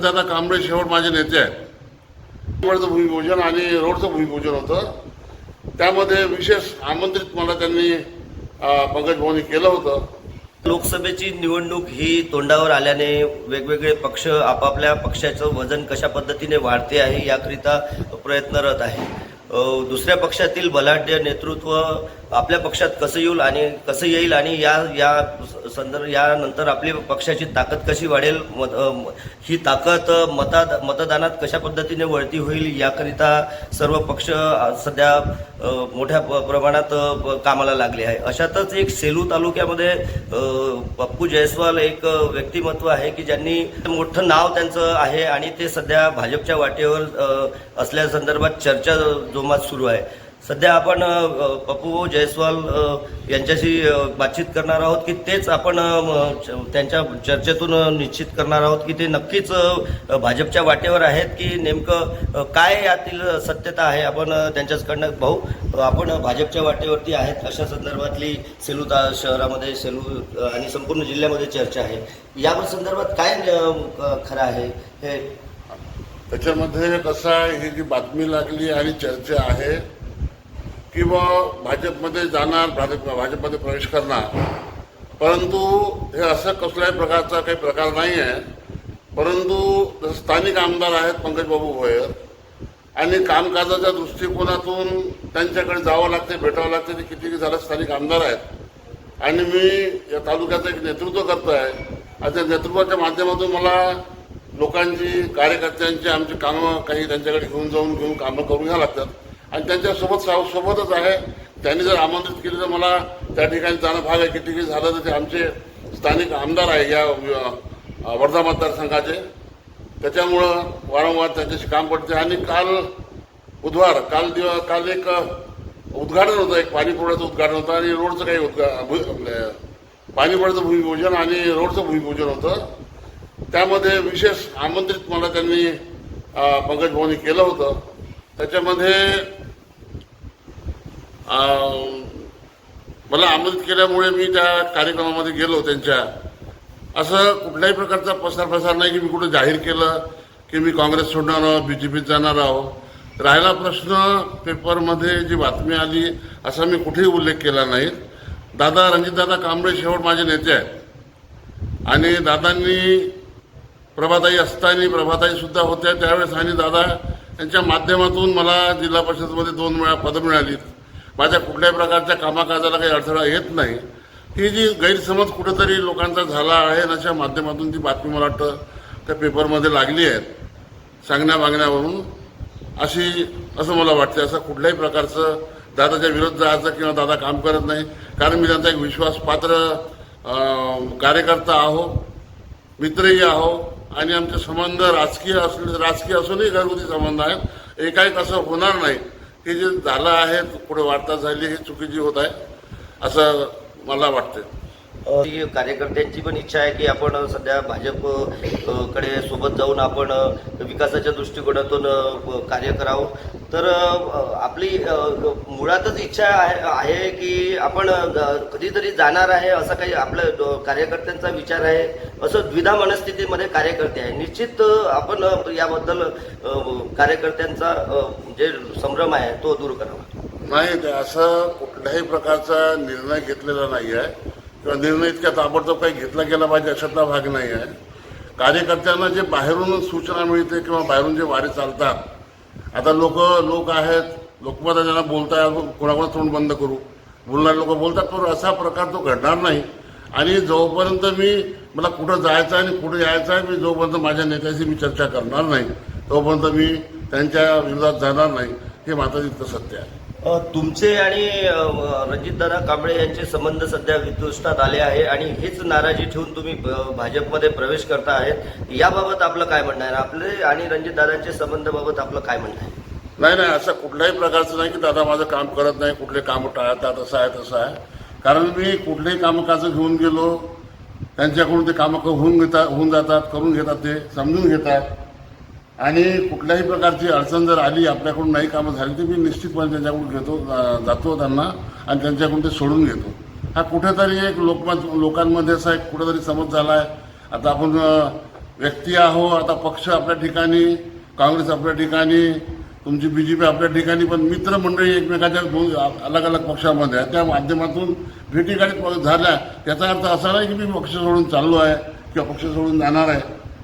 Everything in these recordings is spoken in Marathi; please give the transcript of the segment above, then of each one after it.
दादा कांबळे शेवट माझे नेते आहेत. रोडचं भूमिपूजन आणि रोडचं भूमिपूजन होतं. त्यामध्ये विशेष आमंत्रित मला त्यांनी पंकज भाऊनी केलं होतं. लोकसभेची निवडणूक ही तोंडावर आल्याने वेगवेगळे पक्ष आपापल्या पक्षाचं वजन कशा पद्धतीने वाढते आहे याकरिता प्रयत्नरत आहे. दुसऱ्या पक्षातील बलाढ्य नेतृत्व आपल्या पक्षात कसं येईल आणि कसं येईल आणि या या संदर्भ यानंतर आपली पक्षाची ताकद कशी वाढेल मत- म- ही ताकद मता मतदानात कशा पद्धतीने वळती होईल याकरिता सर्व पक्ष सध्या मोठ्या प्रमाणात कामाला लागले आहे. अशातच एक सेलू तालुक्यामध्ये पप्पू जयस्वाल एक व्यक्तिमत्व आहे की ज्यांनी मोठं नाव त्यांचं आहे आणि ते सध्या भाजपच्या वाटेवर असल्या संदर्भात चर्चा जो जोमात सुरू आहे. सध्या आपण पप्पू जयस्वाल यांच्याशी बातचीत करणार आहोत की तेच आपण च- त्यांच्या चर्चेतून निश्चित करणार आहोत की ते नक्कीच भाजपच्या वाटेवर आहेत की नेमकं काय यातील सत्यता आहे आपण त्यांच्याचकडनं भाऊ आपण भाजपच्या वाटेवरती आहेत अशा संदर्भातली सेलू ता शहरामध्ये सेलू आणि संपूर्ण जिल्ह्यामध्ये चर्चा आहे. या संदर्भात काय खरं आहे? हे त्याच्यामध्ये कसं आहे ही जी बातमी लागली आणि चर्चा आहे की बा भाजपमध्ये जाणार भाजप भाजपमध्ये प्रवेश करणार. परंतु हे असं कसल्याही प्रकारचा काही प्रकार नाही आहे परंतु जसं स्थानिक आमदार आहेत पंकजबाबू भोयर आणि कामकाजाच्या दृष्टिकोनातून त्यांच्याकडे जावं लागते भेटावं लागते ते किती झालं स्थानिक आमदार आहेत. आणि मी या तालुक्याचं एक नेतृत्व करतो आहे आणि त्या नेतृत्वाच्या माध्यमातून मला लोकांची कार्यकर्त्यांची आमची कामं काही त्यांच्याकडे घेऊन जाऊन घेऊन कामं करून घ्यावं लागतात. आणि त्यांच्यासोबत सोबतच आहे. त्यांनी जर आमंत्रित केले तर मला त्या ठिकाणी जाणं भाग आहे किती काही झालं तर ते आमचे स्थानिक आमदार आहे या वर्धा मतदारसंघाचे. त्याच्यामुळं वारंवार त्यांच्याशी काम पडते आणि काल बुधवार काल दिव काल एक उद्घाटन होतं. एक पाणीपुरवठ्याचं उद्घाटन होतं आणि रोडचं काही उद्घा भू- पाणीपुरवठ्याचं भूमिपूजन आणि रोडचं भूमिपूजन होतं. त्यामध्ये विशेष आमंत्रित मला त्यांनी पंकज भाऊनी केलं होतं. त्याच्यामध्ये मला आमंत्रित केल्यामुळे मी त्या कार्यक्रमामध्ये गेलो त्यांच्या. असं कुठल्याही प्रकारचा पसार प्रसार नाही की मी कुठं जाहीर केलं की मी काँग्रेस सोडणार आहो बी जे पीत जाणार आहो राहिला प्रश्न पेपरमध्ये जी बातमी आली असा मी कुठेही उल्लेख केला नाही. दादा रणजितदादा कांबळे शेवट माझे नेते आहेत. आणि दादांनी प्रभाताई असताना प्रभाताई सुद्धा होत्या. त्यावेळेस आणि दादा यांच्या माध्यमातून मला जिल्हा परिषदमध्ये दोन वेळा पदं मिळाली माझ्या कुठल्याही प्रकारच्या कामाकाजाला काही अडथळा येत नाही. ही जी गैरसमज कुठेतरी लोकांचा झाला आहे अशा माध्यमातून ती बातमी मला वाटतं त्या पेपरमध्ये लागली आहेत. सांगण्या मागण्यावरून अशी असं मला वाटते असं कुठल्याही प्रकारचं दादाच्या विरोध जायचं किंवा दादा काम करत नाही. कारण मी त्यांचा एक विश्वासपात्र कार्यकर्ता आहो मित्रही आहो. आणि आमचे संबंध राजकीय असले राजकीय असूनही घरगुती संबंध आहेत. एकाएक असं होणार नाही. की जे झालं आहे पुढे वार्ता झाली ही चुकीची होत आहे असं मला वाटते कार्यकर्त्यांची पण इच्छा आहे की आपण सध्या भाजपकडे सोबत जाऊन आपण विकासाच्या दृष्टिकोनातून कार्य करावं. तर आपली मुळातच इच्छा आहे आहे की आपण कधीतरी जाणार आहे असा काही आपल्या कार्यकर्त्यांचा विचार आहे असं द्विधा मनस्थितीमध्ये कार्यकर्ते आहे निश्चित आपण याबद्दल कार्यकर्त्यांचा जे संभ्रम आहे तो दूर करावा. नाही असं कुठल्याही प्रकारचा निर्णय घेतलेला नाही आहे किंवा निर्णय इतक्या ताबडतोब काही घेतला गेला पाहिजे अशातला भाग नाही आहे. कार्यकर्त्यांना जे बाहेरून सूचना मिळते किंवा बाहेरून जे वारे चालतात आता लोक लोक आहेत लोकमत ज्यांना बोलताय कोणाकोणा तोंड बंद करू. बोलणारे लोक बोलतात पण असा प्रकार तो घडणार नाही. आणि जोपर्यंत मी मला कुठं जायचं आहे आणि कुठं यायचं आहे मी जोपर्यंत माझ्या नेत्याशी मी चर्चा करणार नाही तोपर्यंत मी त्यांच्या विरोधात जाणार नाही. हे तितकं सत्य आहे. तुमचे आणि रणजितदादा कांबळे यांचे संबंध सध्या विदुष्टात आले आहे आणि हीच नाराजी ठेवून तुम्ही भाजपमध्ये प्रवेश करता आहेत. याबाबत आपलं काय म्हणणं आहे? आपले आणि रणजितदादांचे संबंधाबाबत आपलं काय म्हणणं आहे? नाही नाही असं कुठल्याही प्रकारचं नाही की दादा माझं काम करत नाही कुठले कामं टाळतात असं आहे तसं आहे. कारण मी कुठलेही कामकाजं घेऊन गेलो त्यांच्याकडून ते कामं होऊन घेतात होऊन जातात करून घेतात ते समजून घेतात. आणि कुठल्याही प्रकारची अडचण जर आली आपल्याकडून नाही कामं झाली तर मी निश्चितपणे त्यांच्याकडून घेतो जातो त्यांना आणि त्यांच्याकडून ते सोडून घेतो. हा कुठेतरी एक लोकमत लोकांमध्ये असा एक कुठेतरी समज झाला आहे आता आपण व्यक्ती आहो आता पक्ष आपल्या ठिकाणी काँग्रेस आपल्या ठिकाणी तुमची बी जे पी आपल्या ठिकाणी पण मित्रमंडळी एकमेकाच्या दोन अलग अलग पक्षामध्ये आहे त्या माध्यमातून भेटीगाठी झाल्या. त्याचा अर्थ असा नाही की मी पक्ष सोडून चाललो आहे किंवा पक्ष सोडून जाणार आहे.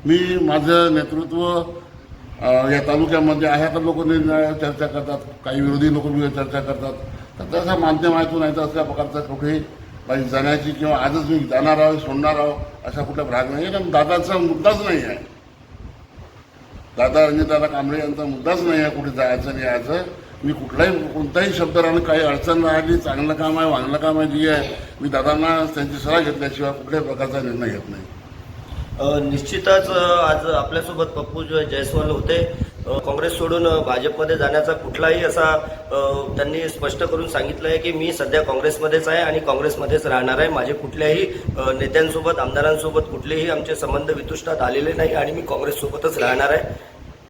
मी माझं नेतृत्व या तालुक्यामध्ये आहे तर लोक निर्णय चर्चा करतात काही विरोधी लोक चर्चा करतात. तर तसं माध्यमातून आहे तर अशा प्रकारचा कुठेही काही जाण्याची किंवा आजच मी जाणार आहोत सोडणार आहोत असा कुठला भाग नाही आहे. कारण दादाचा मुद्दाच नाही आहे. दादा रणजितदादा कांबळे यांचा मुद्दाच नाही आहे कुठे जायचं नाही यायचं मी कुठलाही कोणताही शब्द राहणं काही अडचण राहिली चांगलं काम आहे वांगलं काम आहे जी आहे मी दादांना त्यांची सलाह घेतल्याशिवाय कुठल्याही प्रकारचा निर्णय घेत नाही. निश्चितच आज आपल्यासोबत पप्पू जयस्वाल होते. काँग्रेस सोडून भाजपमध्ये जाण्याचा कुठलाही असा त्यांनी स्पष्ट करून सांगितलं आहे की मी सध्या काँग्रेसमध्येच आहे आणि काँग्रेसमध्येच राहणार आहे. माझे कुठल्याही नेत्यांसोबत आमदारांसोबत कुठलेही आमचे संबंध वितुष्टात आलेले नाही आणि मी काँग्रेससोबतच राहणार आहे.